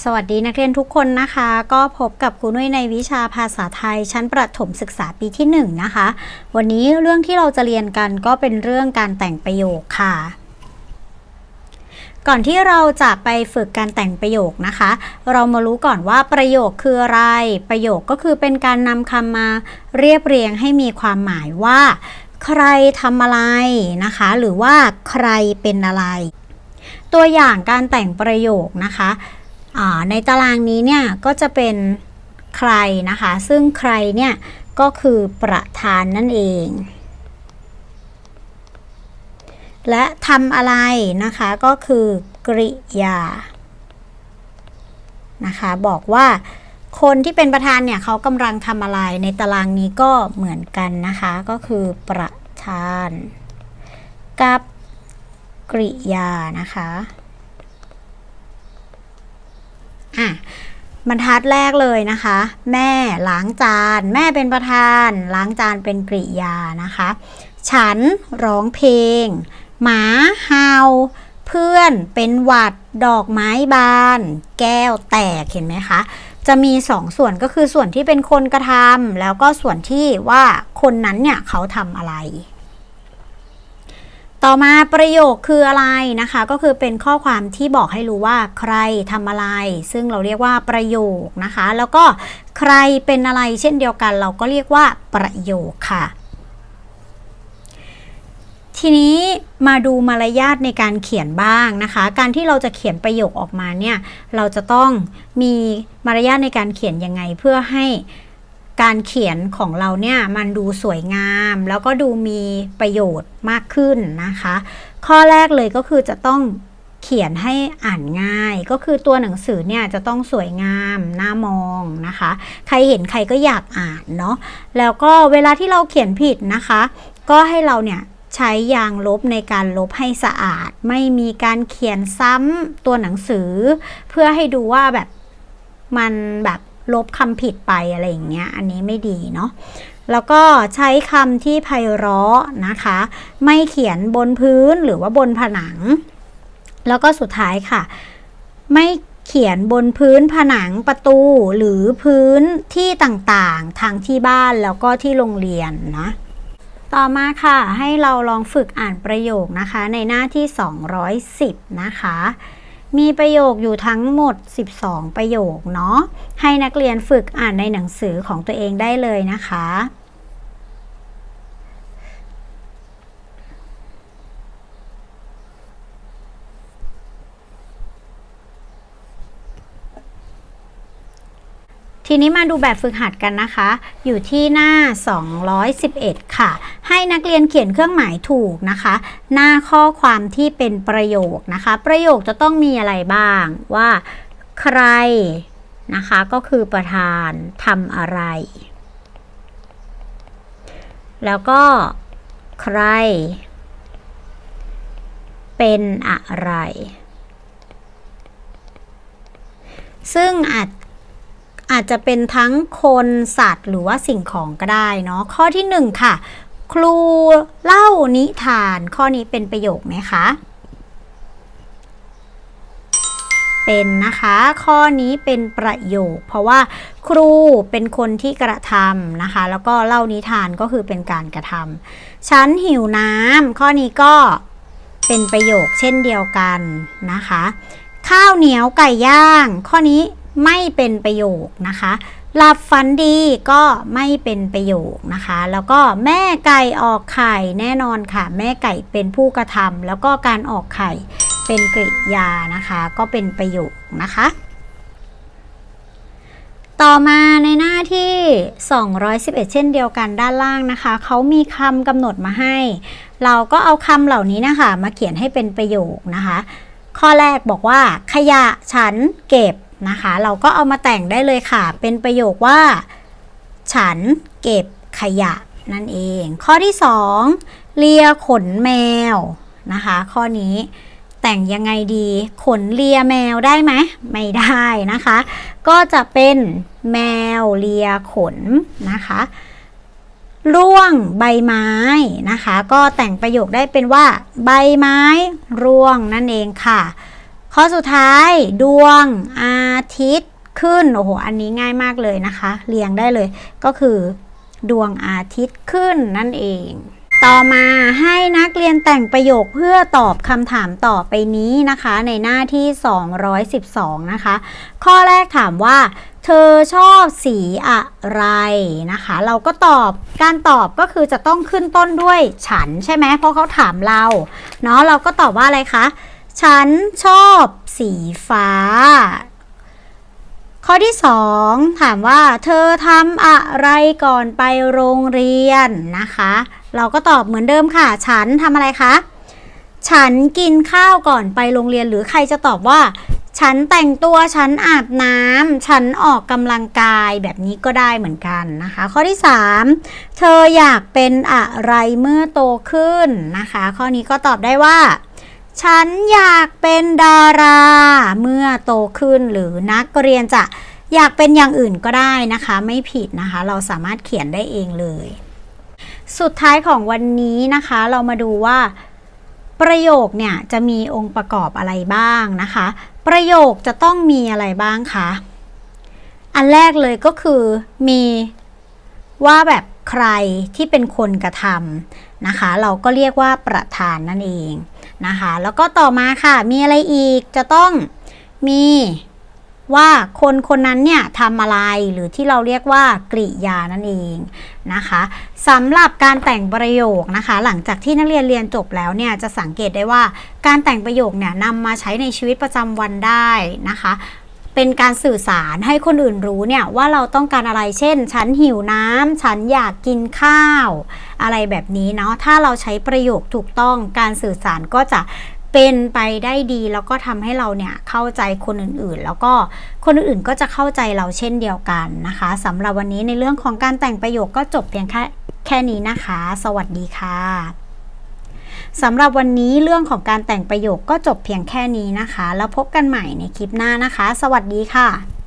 สวัสดีนักเรียนทุกคนนะคะ ก็พบกับครูนุ้ยในวิชาภาษาไทย ชั้นประถมศึกษาปีที่1นงนะคะ วันนี้เรื่องที่เราจะเรียนกันก็เป็นเรื่องการแต่งประโยคค่ะ ก่อนที่เราจะไปฝึกการแต่งประโยคนะคะ เรามารู้ก่อนว่าประโยคคืออะไร ประโยคก็คือเป็นการนำคำมาเรียบเรียงให้มีความหมายว่า ใครทำอะไรนะคะ หรือว่าใครเป็นอะไร ตัวอย่างการแต่งประโยคนะคะ ในตารางนี้เนี่ยก็จะเป็นใครนะคะ ซึ่งใครเนี่ยก็คือประธานนั่นเอง และทำอะไรนะคะก็คือกริยานะคะบอกว่าคนที่เป็นประธานเนี่ยเขากำลังทำอะไรในตารางนี้ก็เหมือนกันนะคะ ก็คือประธาน กับกริยานะคะ อะบรรทัดแรกเลยนะคะ แม่ล้างจาน แม่เป็นประธาน ล้างจานเป็นกริยานะคะ ฉันร้องเพลง หมาเห่าเพื่อนเป็นหวัดดอกไม้บาน แก้วแตกเห็นไหมคะจะมีสองส่วนก็คือส่วนที่เป็นคนกระทำแล้วก็ส่วนที่ว่าคนนั้นเนี่ยเขาทำอะไร ต่อมาประโยคคืออะไรนะคะ ก็คือเป็นข้อความที่บอกให้รู้ว่าใครทำอะไร ซึ่งเราเรียกว่าประโยคนะคะ แล้วก็ใครเป็นอะไรเช่นเดียวกัน เราก็เรียกว่าประโยคค่ะ ทีนี้มาดูมารยาทในการเขียนบ้างนะคะ การที่เราจะเขียนประโยคออกมาเนี่ย เราจะต้องมีมารยาทในการเขียนยังไงเพื่อให้ การเขียนของเราเนี่ยมันดูสวยงาม แล้วก็ดูมีประโยชน์มากขึ้นนะคะ ข้อแรกเลยก็คือจะต้องเขียนให้อ่านง่าย ก็คือตัวหนังสือเนี่ยจะต้องสวยงามน่ามองนะคะ ใครเห็นใครก็อยากอ่านเนาะแล้วก็เวลาที่เราเขียนผิดนะคะ ก็ให้เราเนี่ยใช้ยางลบในการลบให้สะอาด ไม่มีการเขียนซ้ำตัวหนังสือ เพื่อให้ดูว่าแบบมันแบบ ลบคำผิดไปอะไรอย่างเงี้ย อันนี้ไม่ดีเนาะ แล้วก็ใช้คำที่ไพเราะนะคะ ไม่เขียนบนพื้นหรือว่าบนผนัง แล้วก็สุดท้ายค่ะ ไม่เขียนบนพื้นผนังประตูหรือพื้นที่ต่างๆทางที่บ้านแล้วก็ที่โรงเรียนนะต่อมาค่ะให้เราลองฝึกอ่านประโยคนะคะในหน้าที่ 210 นะคะ มีประโยคอยู่ทั้งหมด 12 ประโยคเนาะให้นักเรียนฝึกอ่านในหนังสือของตัวเองได้เลยนะคะ ทีนี้มาดูแบบฝึกหัดกันนะคะ อยู่ที่หน้า 211 ค่ะ ให้นักเรียนเขียนเครื่องหมายถูกนะคะ หน้าข้อความที่เป็นประโยคนะคะ ประโยคจะต้องมีอะไรบ้างว่าใครนะคะก็คือประธานทำอะไร แล้วก็ใคร เป็นอะไรซึ่งอาจ อาจจะเป็นทั้งคนสัตว์หรือว่าสิ่งของก็ได้เนาะข้อที่หนึ่งค่ะ ครูเล่านิทาน ข้อนี้เป็นประโยคไหมคะ เป็นนะคะ ข้อนี้เป็นประโยค เพราะว่าครูเป็นคนที่กระทำนะคะ แล้วก็เล่านิทานก็คือเป็นการกระทำฉันหิวน้ำข้อนี้ก็เป็นประโยคเช่นเดียวกันนะคะ ข้าวเหนียวไก่ย่าง ข้อนี้ ไม่เป็นประโยคนะคะ หลับฝันดีก็ไม่เป็นประโยคนะคะ แล้วก็แม่ไก่ออกไข่แน่นอนค่ะ แม่ไก่เป็นผู้กระทำแล้วก็การออกไข่เป็นกริยานะคะ ก็เป็นประโยคนะคะ ต่อมาในหน้าที่ 211 เช่นเดียวกันด้านล่างนะคะ เขามีคำกำหนดมาให้ เราก็เอาคำเหล่านี้นะคะ มาเขียนให้เป็นประโยคนะคะ ข้อแรกบอกว่า ขยะฉันเก็บ นะคะ เราก็เอามาแต่งได้เลยค่ะ เป็นประโยคว่า ฉันเก็บขยะนั่นเอง ข้อที่ 2 เลียขนแมวนะคะ ข้อนี้แต่งยังไงดี ขนเลียแมวได้ไหมไม่ได้นะคะ ก็จะเป็นแมวเลียขนนะคะร่วงใบไม้นะคะ ก็แต่งประโยคได้เป็นว่า ใบไม้ร่วงนั่นเองค่ะ ข้อสุดท้ายดวงอาทิตย์ขึ้น โอ้โห อันนี้ง่ายมากเลยนะคะ เรียงได้เลย ก็คือดวงอาทิตย์ขึ้นนั่นเอง ต่อมาให้นักเรียนแต่งประโยคเพื่อตอบคำถามต่อไปนี้นะคะ ในหน้าที่ 212 นะคะ ข้อแรกถามว่า เธอชอบสีอะไรนะคะ เราก็ตอบการตอบก็คือจะต้องขึ้นต้นด้วยฉันใช่ไหมเพราะเขาถามเรา เนาะเราก็ตอบว่าอะไรคะ ฉันชอบสีฟ้า ข้อที่2ถามว่า เธอทำอะไรก่อนไปโรงเรียนนะคะ เราก็ตอบเหมือนเดิมค่ะ ฉันทำอะไรคะ ฉันกินข้าวก่อนไปโรงเรียนหรือใครจะตอบว่า ฉันแต่งตัวฉันอาบน้ำฉันออกกำลังกายแบบนี้ก็ได้เหมือนกันนะคะ ข้อที่3เธออยากเป็นอะไรเมื่อโตขึ้นนะคะ ข้อนี้ก็ตอบได้ว่า ฉันอยากเป็นดารา เมื่อโตขึ้นหรือนักเรียนจะอยากเป็นอย่างอื่นก็ได้นะคะ ไม่ผิดนะคะ เราสามารถเขียนได้เองเลย สุดท้ายของวันนี้นะคะ เรามาดูว่า ประโยคเนี่ยจะมีองค์ประกอบอะไรบ้างนะคะ ประโยคจะต้องมีอะไรบ้างคะอันแรกเลยก็คือมีว่าแบบใครที่เป็นคนกระทำนะคะ เราก็เรียกว่าประธานนั่นเอง นะคะ แล้วก็ต่อมาค่ะ มีอะไรอีกจะต้องมีว่าคนคนนั้นเนี่ยทำอะไรหรือที่เราเรียกว่ากริยานั่นเองนะคะสำหรับการแต่งประโยคนะคะ หลังจากที่นักเรียนเรียนจบแล้วเนี่ยจะสังเกตได้ว่าการแต่งประโยคเนี่ยนำมาใช้ในชีวิตประจำวันได้นะคะ เป็นการสื่อสารให้คนอื่นรู้เนี่ยว่าเราต้องการอะไรเช่น ฉันหิวน้ำฉันอยากกินข้าว อะไรแบบนี้เนาะถ้าเราใช้ประโยคถูกต้องการสื่อสารก็จะเป็นไปได้ดีแล้วก็ทำให้เราเนี่ยเข้าใจคนอื่นๆ แล้วก็คนอื่นๆก็จะเข้าใจเราเช่นเดียวกันนะคะสำหรับวันนี้ในเรื่องของการแต่งประโยคก็จบเพียงแค่แค่นี้นะคะ สวัสดีค่ะ สำหรับวันนี้เรื่องของการแต่งประโยคก็จบเพียงแค่นี้นะคะ แล้วพบกันใหม่ในคลิปหน้านะคะ สวัสดีค่ะ